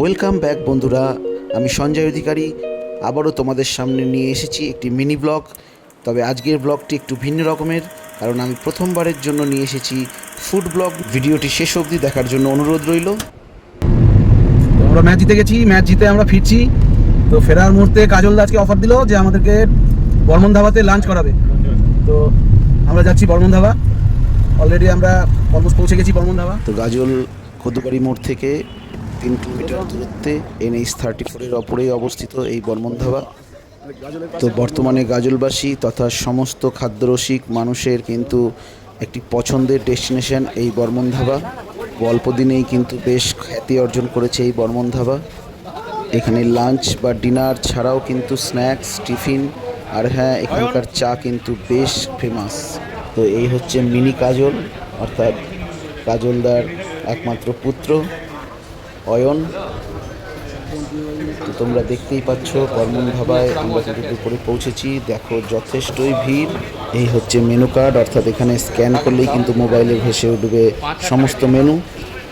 Welcome back বন্ধুরা। আমি সঞ্জয় অধিকারী। আবারও তোমাদের সামনে নিয়ে এসেছি একটি মিনি ব্লগ তবে আজকের ব্লগটি একটু ভিন্ন রকমের কারণ আমি প্রথমবারের জন্য নিয়ে এসেছি ফুড ব্লগ ভিডিওটি শেষ অবধি দেখার জন্য অনুরোধ রইল। আমরা ম্যাচ জিতে গেছি ম্যাচ জিতে আমরা ফিরছি। তো ফেরার মুহূর্তে কাজল আজকে অফার দিল যে আমাদেরকে বর্মন ধাবাতে লাঞ্চ করাবে। তো আমরা যাচ্ছি বর্মন ধাবা অলরেডি আমরা অলমোস্ট পৌঁছে গেছি বর্মন ধাবা তো গাজল খদুবাড়ি মোড় থেকে তিন কিলোমিটার দূরত্বে এনএইচ থার্টি ফোরের অপরেই অবস্থিত এই বর্মন ধাবা তো বর্তমানে গাজলবাসী তথা সমস্ত খাদ্যরসিক মানুষের কিন্তু একটি পছন্দের ডেস্টিনেশন এই বর্মন ধাবা অল্প দিনেই কিন্তু বেশ খ্যাতি অর্জন করেছে এই বর্মন ধাবা এখানে লাঞ্চ বা ডিনার ছাড়াও কিন্তু স্ন্যাক্স, টিফিন আর হ্যাঁ এখানকার চা কিন্তু বেশ ফেমাস। তো এই হচ্ছে মিনি কাজল, অর্থাৎ কাজলদার একমাত্র পুত্র। অয়ন, তো তোমরা দেখতেই পাচ্ছ বর্মন ধাবায় আমরা কিন্তু দুপুরে পৌঁছেছি, দেখো যথেষ্টই ভিড়। এই হচ্ছে মেনু কার্ড অর্থাৎ এখানে স্ক্যান করলেই কিন্তু মোবাইলে ভেসে উঠবে সমস্ত মেনু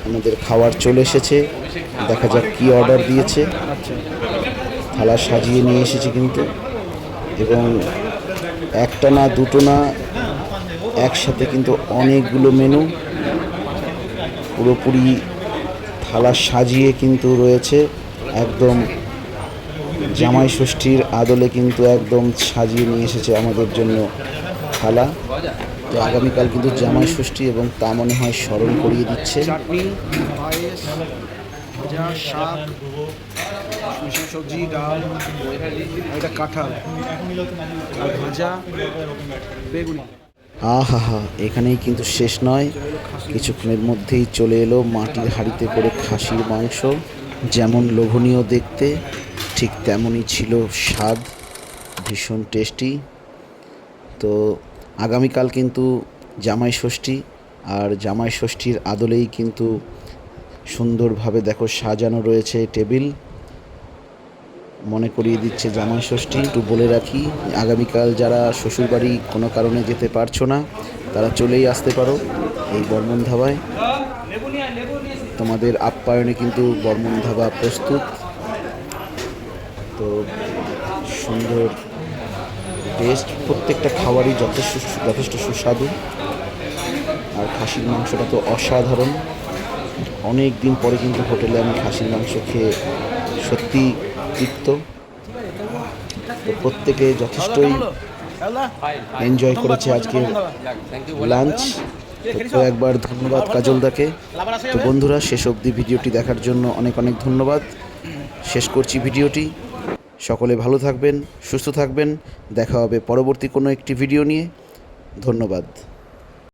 আমাদের খাবার চলে এসেছে, দেখা যাক কি অর্ডার দিয়েছে। থালা সাজিয়ে নিয়ে এসেছি কিন্তু, এবং একটা না, দুটো না, একসাথে কিন্তু অনেকগুলো মেনু পুরোপুরি থালা সাজিয়ে কিন্তু রয়েছে, একদম জামাই ষষ্ঠীর আদলে কিন্তু একদম সাজিয়ে নিয়ে এসেছে আমাদের জন্য থালা তো আগামীকাল কিন্তু জামাই ষষ্ঠী এবং তা মনে হয় স্মরণ করিয়ে দিচ্ছে। ডাল কাঁঠাল ভাজা বেগুনি। আহা হা এখানেই কিন্তু শেষ নয়। কিছুক্ষণের মধ্যেই চলে এলো মাটির হাঁড়িতে করে খাসির মাংস। যেমন লোভনীয় দেখতে, ঠিক তেমনই ছিল স্বাদ। ভীষণ টেস্টি। তো আগামীকাল কিন্তু জামাই ষষ্ঠী, আর জামাই ষষ্ঠীর আদলেই কিন্তু সুন্দরভাবে দেখো সাজানো রয়েছে টেবিল। মনে করিয়ে দিচ্ছে জামাই ষষ্ঠী। একটু বলে রাখি, আগামীকাল যারা শ্বশুরবাড়ি কোনো কারণে যেতে পারছ না, তারা চলেই আসতে পারো এই বর্মন ধাবায়। তোমাদের আপ্যায়নে কিন্তু বর্মন ধাবা প্রস্তুত। তো সুন্দর টেস্ট প্রত্যেকটা খাবারই যথেষ্ট যথেষ্ট সুস্বাদু। আর খাসির মাংসটা তো অসাধারণ। অনেক দিন পরে কিন্তু হোটেলে আমি খাসির মাংস খেয়ে সত্যি তৃপ্ত তো প্রত্যেকে যথেষ্টই এনজয় করেছে আজকে লাঞ্চ তো একবার ধন্যবাদ কাজলদাকে তো বন্ধুরা, শেষ অবধি ভিডিওটি দেখার জন্য অনেক অনেক ধন্যবাদ। শেষ করছি ভিডিওটি। সকলে ভালো থাকবেন, সুস্থ থাকবেন। দেখা হবে পরবর্তী কোনো একটি ভিডিও নিয়ে। ধন্যবাদ।